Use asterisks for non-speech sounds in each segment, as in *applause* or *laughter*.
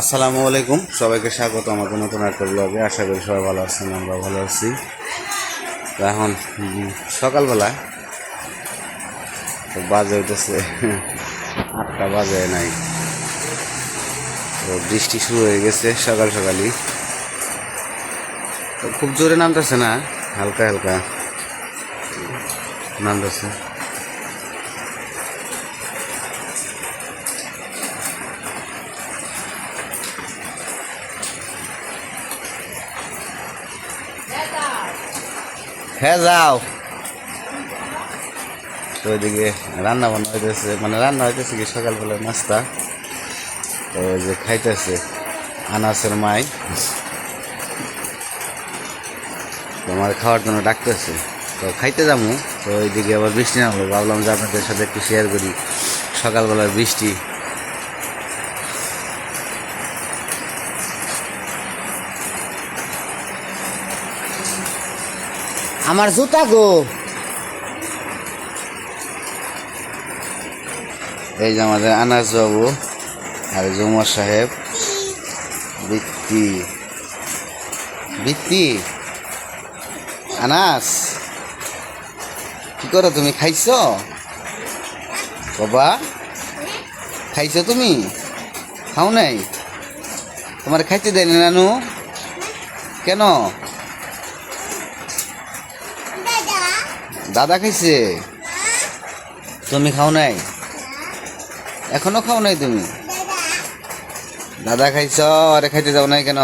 আসসালামু আলাইকুম। সবাইকে স্বাগত আমাদের নতুন একটা ব্লগে আশা করি সবাই ভালো আছেন আমরা ভালো আছি। এখন সকালবেলা তো বাজে হইতেছে *laughs* আটটা বাজে নাই। তো বৃষ্টি শুরু হয়ে গেছে সকাল সকালই। তো খুব জোরে নামতেছে না, হালকা হালকা নামতেছে। হ্যাঁ যাও। তো ওইদিকে রান্না বান্না হইতেছে মানে রান্না হইতেছে কি সকালবেলা নাস্তা। তো ওই যে খাইতেছে আনাসের মাই। তোমার খাওয়ার জন্য ডাকতেছে। তো খাইতে যাব তো ওইদিকে আবার বৃষ্টি নামলো। ভাবলাম যে আপনাদের সাথে একটু শেয়ার করি। সকালবেলার বৃষ্টি। আমার জুতা গো। এই যে আমাদের আনাস বাবু আর জুমর সাহেব। বৃত্তি বৃত্তি আনাস, কি করো তুমি, খাইছ? বাবা, খাইছ তুমি? খাও নাই? তোমার খাইতে দেয়নি নানু? কেন? দাদা খাইছে? তুমি খাও নাই? এখনও খাও নাই তুমি? দাদা খাইছ আরে খাইতে যাও নাই কেন?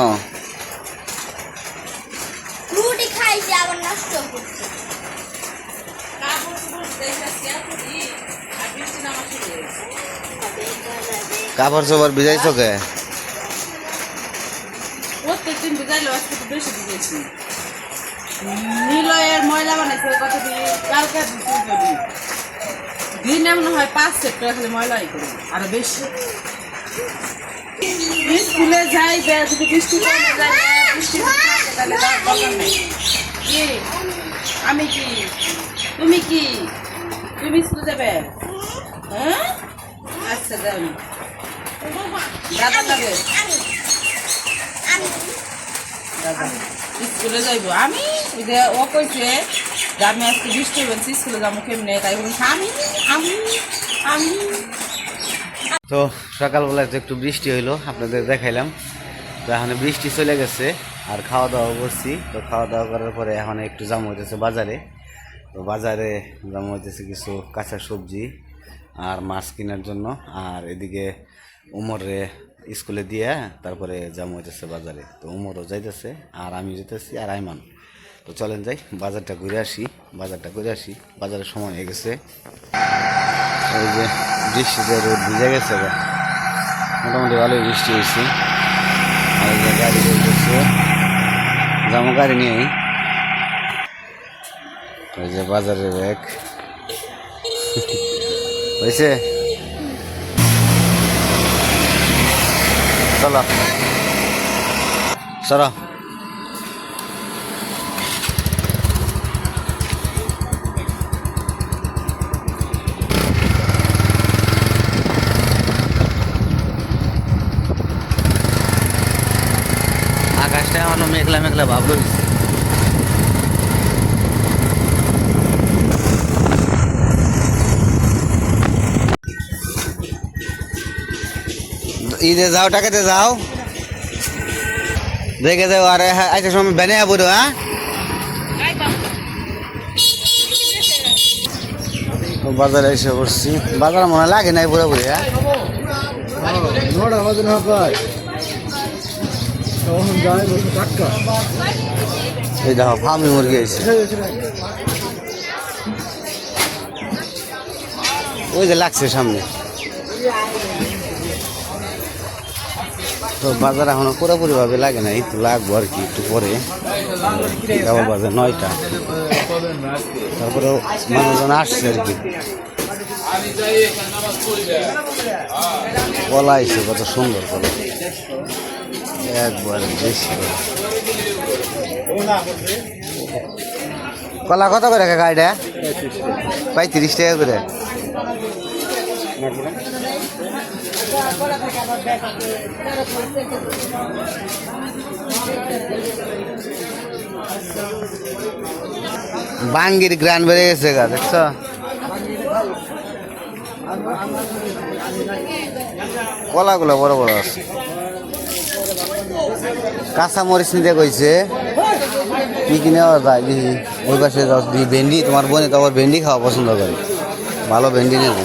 কাপড় চোপড় ভিজাইছো কে? প্রত্যেকদিন আজকে বেশি বুঝেছি নিলয়ের ময়লা বানাইছে কত দিন কালকে দিন এমন হয় পাঁচ সেট করে খালি ময়লাই করি, আরও বেশি। স্কুলে যাই যদি বৃষ্টি বৃষ্টি আমি কি? তুমি কি? তুমি স্কুলে যাবে? হ্যাঁ? আচ্ছা যাও দাদা যাবে? দাদা। স্কুলে যাইবো। আমি ও কইছে যে আমি আজকে বৃষ্টি বলছি স্কুলে যাব কেমনে? তাই বলছি, আমি আমি আমি। তো সকালবেলা একটু বৃষ্টি হইল, আপনাদের দেখাইলাম। তো এখন বৃষ্টি চলে গেছে, আর খাওয়া দাওয়া করছি। তো খাওয়া দাওয়া করার পরে এখন একটু জাম হইতেছে বাজারে। তো বাজারে জাম হইতেছে কিছু কাঁচা সবজি আর মাছ কেনার জন্য। আর এদিকে উমরে স্কুলে দিয়ে তারপরে জাম হইতেছে বাজারে। তো উমরও যাইতেছে আর আমি যেতেছি আর আইমান। তো চলেন যাই, বাজারটা ঘুরে আসি, বাজারটা ঘুরে আসি। বাজারের সময় হয়ে গেছে। ওই যে বৃষ্টিতে রোদ ভিজে গেছে। মোটামুটি ভালোই বৃষ্টি হয়েছে আর এই যে গাড়ি রয়েছে যাব গাড়ি নিয়েই। ওই যে বাজারের ব্যাগ হয়েছে চলো চলো আকাশটা এখনও মেঘলা মেঘলা ভাব ঈদে যাও, টাকাতে যাও। দেখে যাও, আরে আচ্ছা সময় বেনে পড়ো হ্যাঁ? বাজারে এসে পড়ছি বাজার মনে লাগে নাই হ্যাঁ? প্রায় তখন যায় এই দেখো ফার্মি মুরগি এসে ওই যে লাগছে সামনে। তো বাজার এখনও পুরোপুরি ভাবে লাগে না তো লাগবো আর কি একটু পরে। কেবল বাজে নয়টা। তারপরে মানুষজন আসছে আর কি। কলা এসে কত সুন্দর কলা। একবার বেশি কলা কত করে গাড়িটা পঁয়ত্রিশ টাকা করে। বাঙ্গির গ্রান বেড়ে গেছে গা, দেখছ? কলাগুলো বড় বড় আছে। কাঁচা মরিচ নিতে কইছে। কি কিনে আবার ভাই ওই পাশে ভেন্ডি, তোমার বোনে তো আবার ভেন্ডি খাওয়া পছন্দ করে। ভালো ভেন্ডি নেবে।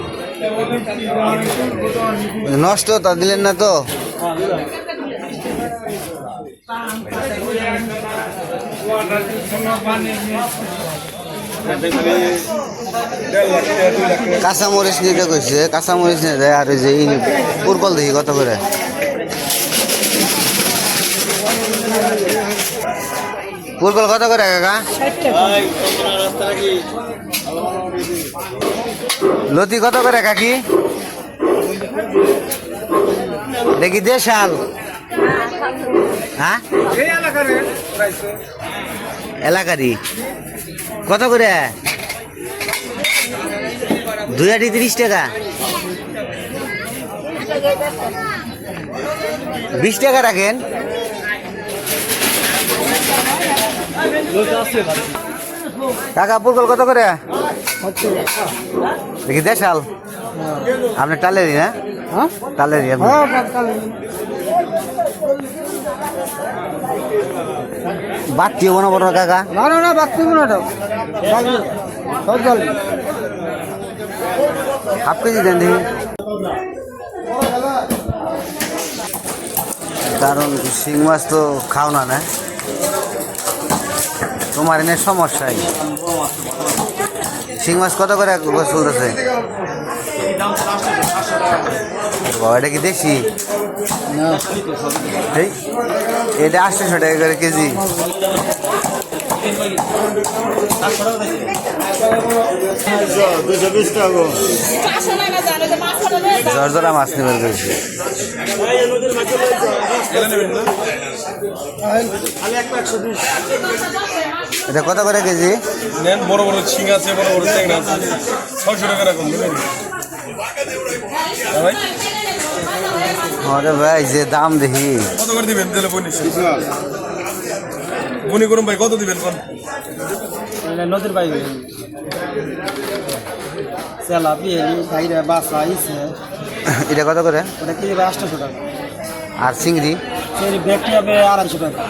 নষ্ট তা, দিলেন না তো? কাঁচামরিচ নিতে কইছে? কাঁচামরিচ যায় আর যে ই পুরকল দেখি কত করে? পুরকল কত করে লতি কত করে, কাকি? দেখি দেশাল। হ্যাঁ? এলাকারই। কত করে? দুই আটি তিরিশ টাকা। বিশ টাকা রাখেন। টাকা পুরকল কত করে? দেখি দেশাল। আপনি টালেরই না? হ্যাঁ? টালেরই আপনি। বাড়তি হব না বড় কাকা। না না না বাকি না। সব জল হাফ কেজি দেন দেখি। কারণ শিং মাছ তো খাও না না? তোমার এনে সমস্যাই। শিং মাছ কত করে চলতেছে? বাবা এটা কি দেশি? এই, এটা আটশোশো টাকা করে কেজি। জর্জরা মাছ নেবার করেছি এটা কত করে কেজি? নেন বড় বড় ছিং আছে বড় বড় ট্যাংরা আছে। ছয়শো টাকা রাখুন হ্যাঁ ভাই? আরে ভাই যে দাম দেখি। কত করে দিবেন? তাহলে বনি বনি করুন ভাই কত দিবেন কোন নদীর বাইরে। সেলা বিহেলি ভাইরা বাসা আইছে এটা কত করে? ওটা কি আটশোশো টাকা। আর চিংড়ি? সেই ব্যাগটি হবে আড়াইশো টাকা।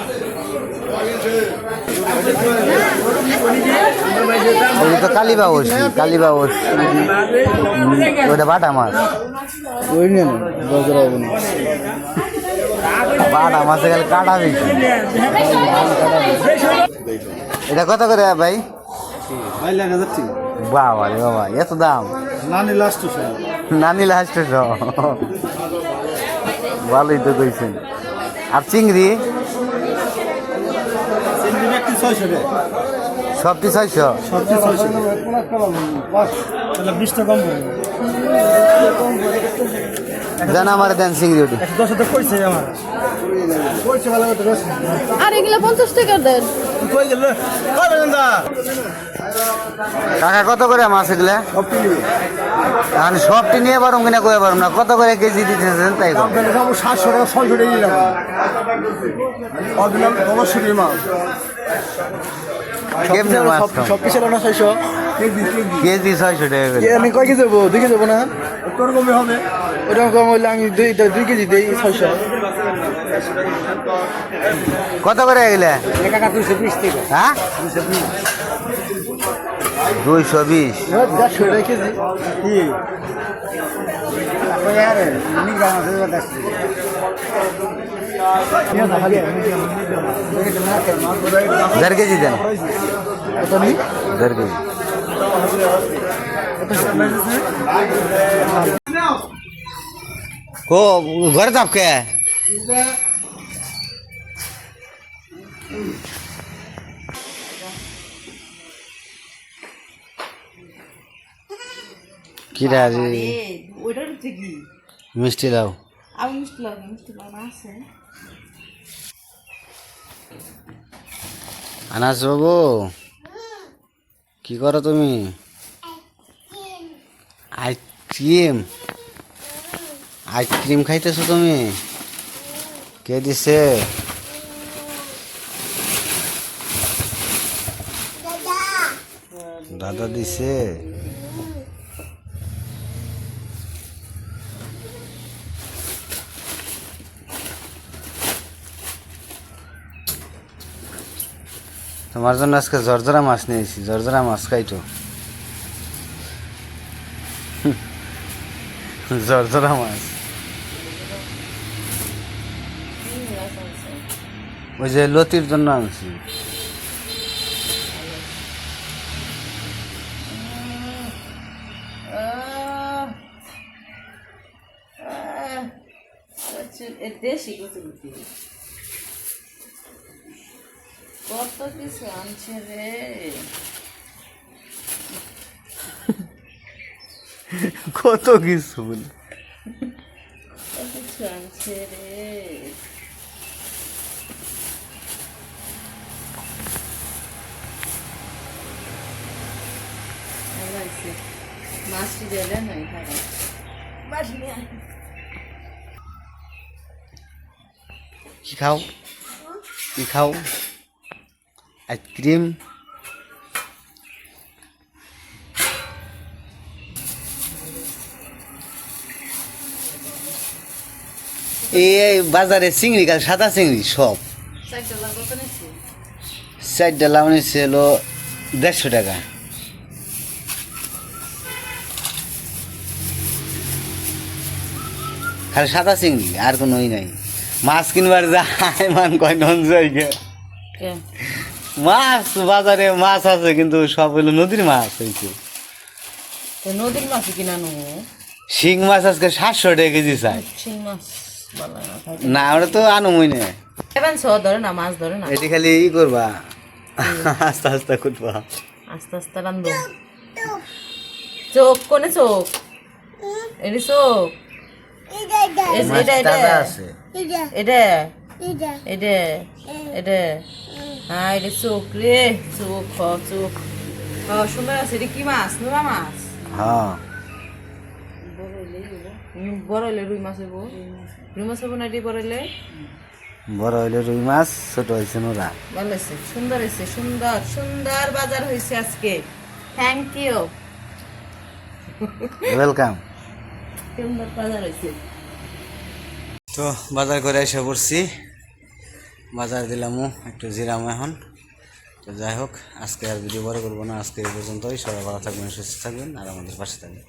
ওই তো কালিবা ওটা বাটা মাছ ওই না বাটা মাছে। গেলে কাটা বেশি এটা কত করে ভাই? বাবা রে বাবা এত দাম। নানি লাস্ট নানি লাস্ট ভালোই তো কইছেন। আর চিংড়ি? ছয়শো সবটি ছয়শো? সবটি ছয়শো। তাহলে বিশটা কম পড়বে দেন আমার দেন কইছে আর এগুলো পঞ্চাশ টাকা দেন। কই গেল? কই বেজন দা কাকা কত করে মাছ এগুলা? এখন সবটি নিয়ে পারুম কিনা কয়ে পারুম না কত করে কেজি দিতেছেন তাই কম। সাতশো টাকা ছয়শো টাকা অবশ্যই মাছ কেমনে মাছ সব কিছু ছয়শো। কেজি কেজি কেজি ছয়শো টাকা করে। আমি কয় কেজি দেবো দুই কেজি দেবো না? তোর কমে হবে। ওটা কম হইলে আমি দুই দুই কেজি দিই ছয়শো। কত করে এগুলা? টাকা দুইশো বিশ টাকা। হ্যাঁ? দুইশো বিশ। দুইশো বিশ। দেড়শো টাকা কেজি। কি? দেড় কেজি দেন। দেড় কেজি। ও ঘরে চাপকে কি রে আরে হচ্ছে কি মিষ্টি দাও আমি মিষ্টি লাগে মিষ্টি লাগে আছে আনাস বাবু কি করো তুমি? আইসক্রিম আইসক্রিম খাইতেছো তুমি? কে দিছে? দাদা দিছে? তোমার জন্য আজকে জর্জরা মাছ নিয়েছি জর্জরা মাছ খাইতো জর্জরা মাছ ওই যে লতির জন্য আনছি দেশি কচুরুটি কত কিছু আনছে রে? কত কিছু বলি। কত কিছু আনছে রে? মাছটি মাছ নিয়ে আয়। কি খাও? কি খাও? আইসক্রিম এই বাজারে চিংড়ি কাল, সাদা চিংড়ি সব। চারটা লাউনি ছিল দেড়শো টাকা। খালি সাদা চিংড়ি, আর কোনো নাই। মাছ কিনবার যায়, মান কয় নন কে? মাছ বাজারে মাছ আছে কিন্তু সব হলো নদীর মাছ হয়েছে নদীর মাছ কিনা নো শিং মাছ আজকে সাতশো টাকা কেজি চাই। শিং মাছ না ওটা তো আনুমই না এবার ছ ধরে না মাছ ধরে না। এটি খালি ই করবা। আস্তে আস্তে করবা। আস্তে আস্তে রান্ধব। চোখ কোনে চোখ? এটি চোখ। এটা এটা। আছে। এটা। এটা। এটা। হ্যাঁ এটা চোখ রে চোখ হ চোখ। হ সুন্দর আছে এটা কি মাছ? নোরা মাছ? হ্যাঁ। বড় হইলে রুই মাছ। হইব। রুই মাছ হইব। না এটি বড় হইলে? বড় হইলে রুই মাছ ছোট হয়েছে নোরা। ভালো হয়েছে সুন্দর হয়েছে সুন্দর সুন্দর বাজার হয়েছে আজকে। থ্যাংক ইউ ওয়েলকাম সুন্দর বাজার হয়েছে তো বাজার করে এসে পড়ছি। বাজার দিলামও একটু জিরাম এখন। তো যাই হোক, আজকে আর ভিডিও বড় করব না, আজকে এই পর্যন্তই। সবাই ভালো থাকবেন, সুস্থ থাকবেন, আর আমাদের পাশে থাকবেন।